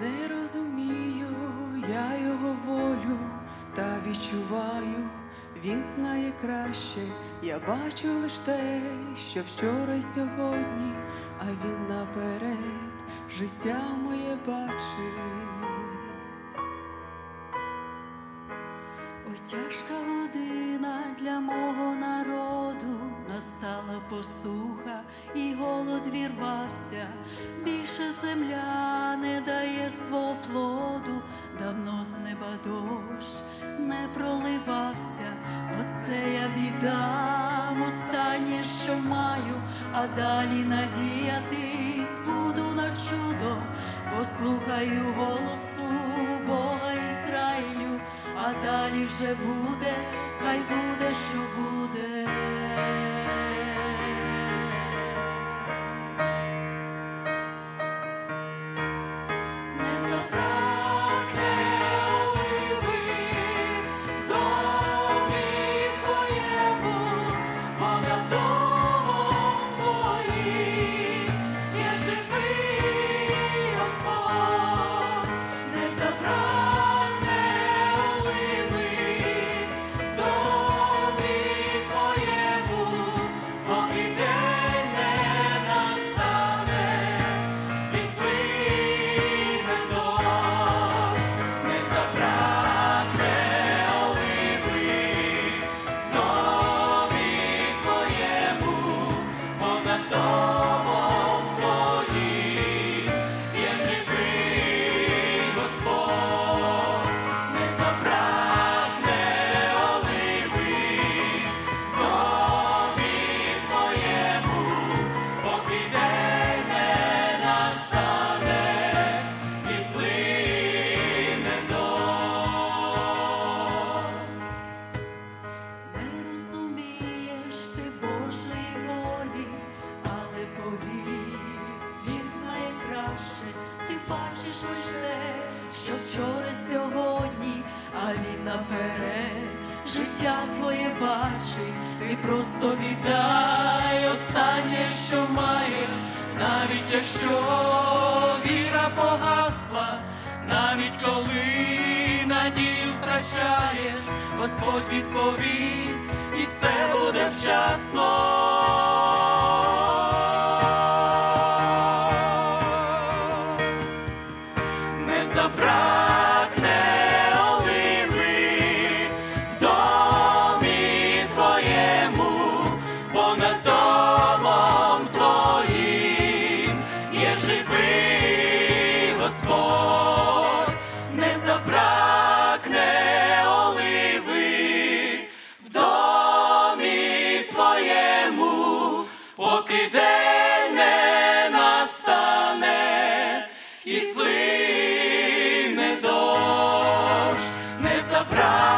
Не розумію я його волю, та відчуваю, він знає краще. Я бачу лиш те, що вчора й сьогодні, а він наперед життя моє бачить. Ой, тяжка година для мого народу, посуха, і голод вірвався. Більше земля не дає свого плоду, давно з неба дощ не проливався. Оце я віддам останнє, що маю, а далі надіятись буду на чудо, послухаю голосу Бога Ізраїлю, а далі вже буде, хай буде, що буде. Життя твоє бачить. Ти просто віддай останнє, що маєш, навіть якщо віра погасла, навіть коли надію втрачаєш, Господь відповість, і це буде вчасно. Не